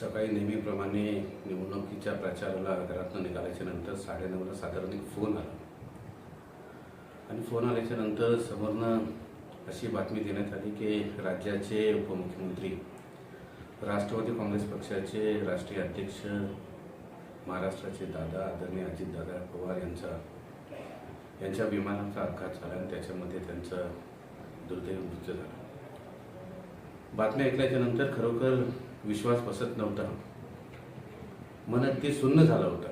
सकाळी नेहमीप्रमाणे निवडणुकीच्या प्रचाराला घरातून निघाल्याच्या नंतर साडेनऊला साधारण एक फोन आला. आणि फोन आल्याच्यानंतर समोरनं अशी बातमी देण्यात आली की राज्याचे उपमुख्यमंत्री राष्ट्रवादी काँग्रेस पक्षाचे राष्ट्रीय अध्यक्ष महाराष्ट्राचे दादा आदरणीय अजितदादा पवार यांचा यांच्या विमानाचा अपघात झाला आणि त्याच्यामध्ये त्यांचा दुर्दैव मृत्यू झाला. बातम्या ऐकल्याच्या नंतर खरोखर विश्वास बसत नव्हता. मन अगदी सुन्न झालं होतं.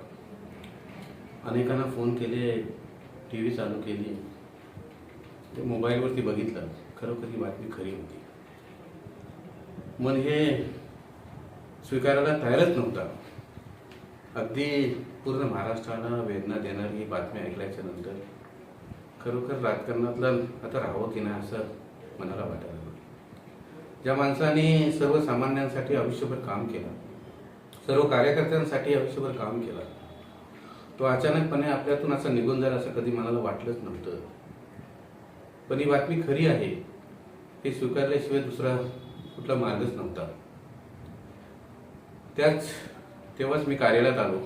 अनेकांना फोन केले टी व्ही चालू केली. ते मोबाईलवरती बघितलं. खरोखर ही बातमी खरी होती. मन हे स्वीकारायला तयारच नव्हता. अगदी पूर्ण महाराष्ट्राला वेदना देणारी ही बातमी ऐकल्याच्या नंतर खरोखर राजकारणातलं आता राहावं की नाही असं मनाला वाटायला ज्या माणसाने सर्वसामान्यांसाठी आयुष्यभर काम केलं सर्व कार्यकर्त्यांसाठी आयुष्यभर काम केलं तो अचानकपणे आपल्यातून असं निघून जाईल असं कधी मनाला वाटलंच नव्हतं. पण ही बातमी खरी आहे हे स्वीकारल्याशिवाय दुसरा कुठला मार्गच नव्हता. त्याच तेव्हाच मी कार्यालयात आलो.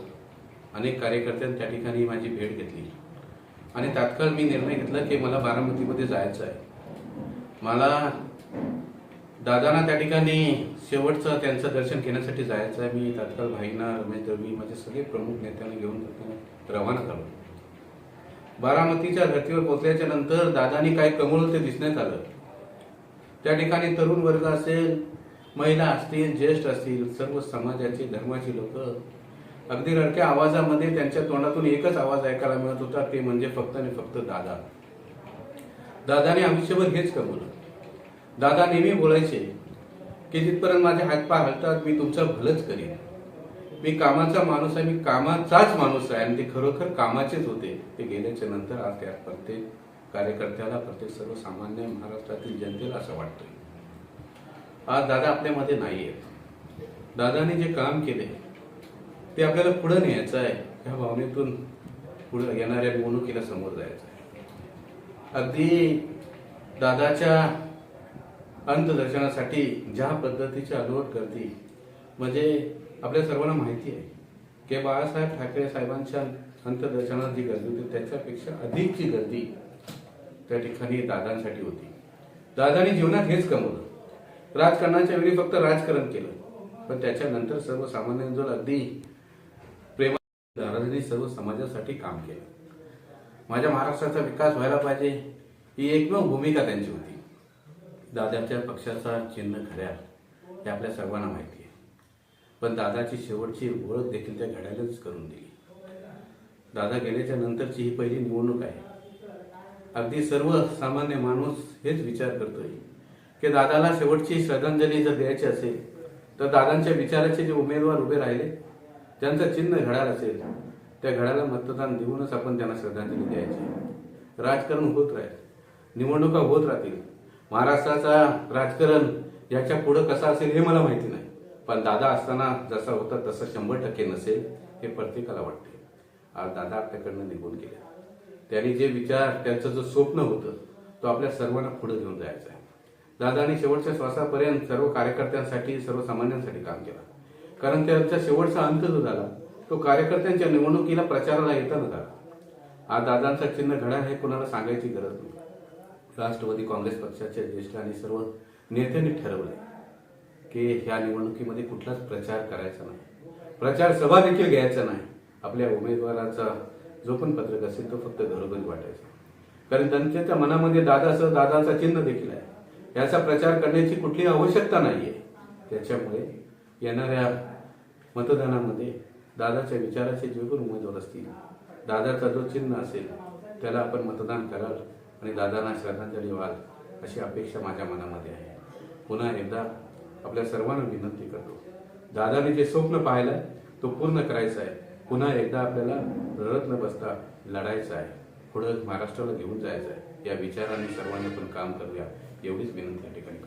अनेक कार्यकर्त्यांनी त्या ठिकाणी माझी भेट घेतली. आणि तात्काळ मी निर्णय घेतला की मला बारामतीमध्ये जायचं आहे. मला दादांना त्या ठिकाणी शेवटचं त्यांचं दर्शन घेण्यासाठी जायचं आहे. मी तात्काळ भाईना रमेश दळवी माझे सगळे प्रमुख नेत्यांना घेऊन रवाना झालो. बारामतीच्या धर्तीवर पोहोचल्याच्या नंतर दादानी काय कमवलं ते दिसण्यात आलं. त्या ठिकाणी तरुण वर्ग असेल महिला असतील ज्येष्ठ असतील सर्व समाजाची धर्माची लोक अगदी रडक्या आवाजामध्ये त्यांच्या तोंडातून एकच आवाज ऐकायला मिळत होता ते म्हणजे फक्त आणि फक्त दादा. दादाने आयुष्यभर हेच कमवलं. दादा नेहमी बोलायचे की जिथपर्यंत माझे हातपाय हलतात मी तुमचं भलंच करीन. मी कामाचा माणूस आहे मी कामाचाच माणूस आहे आणि ते खरोखर कामाचेच होते. ते गेल्याच्यानंतर आज त्या प्रत्येक कार्यकर्त्याला प्रत्येक सर्वसामान्य महाराष्ट्रातील जनतेला असं वाटतंय. आज दादा आपल्यामध्ये नाही आहेत दादाने जे काम केले ते आपल्याला पुढं न्यायचं आहे. ह्या भावनेतून पुढे येणाऱ्या निवडणुकीला समोर जायचं आहे. अगदी दादाच्या अंतदर्शनासाठी ज्या पद्धतीची आलोट करती म्हणजे आपल्या सर्वांना माहिती आहे की बाळासाहेब ठाकरे साहेबांच्या अंतदर्शनात जी गर्दी होती त्याच्यापेक्षा अधिकची गर्दी त्या ठिकाणी दादांसाठी होती. दादानी जीवनात हेच कमवलं. राजकारणाच्या वेळी फक्त राजकारण केलं. पण त्याच्यानंतर सर्वसामान्यांजवळ अगदी प्रेम दादांनी सर्व समाजासाठी काम केलं. माझ्या महाराष्ट्राचा विकास व्हायला पाहिजे ही एकमेव भूमिका त्यांची होती. दादाच्या पक्षाचा चिन्ह घड्याळ हे आपल्या सर्वांना माहिती आहे. पण दादाची शेवटची ओळख देखील त्या घड्याळच करून दिली. दादा गेल्याच्या नंतरची ही पहिली निवडणूक आहे. अगदी सर्व सामान्य माणूस हेच विचार करतोय की दादाला शेवटची श्रद्धांजली जर द्यायची असेल तर दादांच्या विचाराचे जे उमेदवार उभे राहिले ज्यांचं चिन्ह घड्याळ असेल त्या घड्याला मतदान देऊनच आपण त्यांना श्रद्धांजली द्यायची. राजकारण होत राहील निवडणुका होत राहतील महाराष्ट्राचा राजकारण याच्या पुढं कसं असेल हे मला माहिती नाही. पण दादा असताना जसा होता तसं शंभर टक्के नसेल हे प्रत्येकाला वाटते आज दादा आपल्याकडनं निघून गेले. त्यांनी जे विचार त्यांचं जो स्वप्न होतं तो आपल्या सर्वांना पुढे घेऊन जायचा आहे. दादानी शेवटच्या श्वासापर्यंत सर्व कार्यकर्त्यांसाठी सर्वसामान्यांसाठी काम केलं. कारण त्यांचा शेवटचा अंत जो झाला तो कार्यकर्त्यांच्या निवडणुकीला प्रचाराला येताना झाला. आज दादांचा चिन्ह घडा हे कोणाला सांगायची गरज नाही. राष्ट्रवादी काँग्रेस पक्षाचे ज्येष्ठ आणि सर्व नेत्यांनी ठरवलंय की ह्या निवडणुकीमध्ये कुठलाच प्रचार करायचा नाही. प्रचार सभा देखील घ्यायचा नाही. आपल्या उमेदवाराचा जो पण पत्रक असेल तो फक्त घरोघरी वाटायचा. कारण त्यांच्या मनामध्ये दादासह दादाचा चिन्ह देखील आहे. याचा प्रचार करण्याची कुठली आवश्यकता नाहीये. त्याच्यामुळे येणाऱ्या मतदानामध्ये दादाच्या विचाराचे जे पण उमेदवार असतील दादाचा जो चिन्ह असेल त्याला आपण मतदान कराल. आणि दादांना श्रद्धांजली व्हाल अशी अपेक्षा माझ्या मनामध्ये आहे. पुन्हा एकदा आपल्या सर्वांना विनंती करतो. दादाने जे स्वप्न पाहिलंय तो पूर्ण करायचा आहे. पुन्हा एकदा आपल्याला रडत न बसता लढायचं आहे. पुढं महाराष्ट्राला घेऊन जायचं आहे. या विचाराने सर्वांनी पण काम करूया एवढीच विनंती या ठिकाणी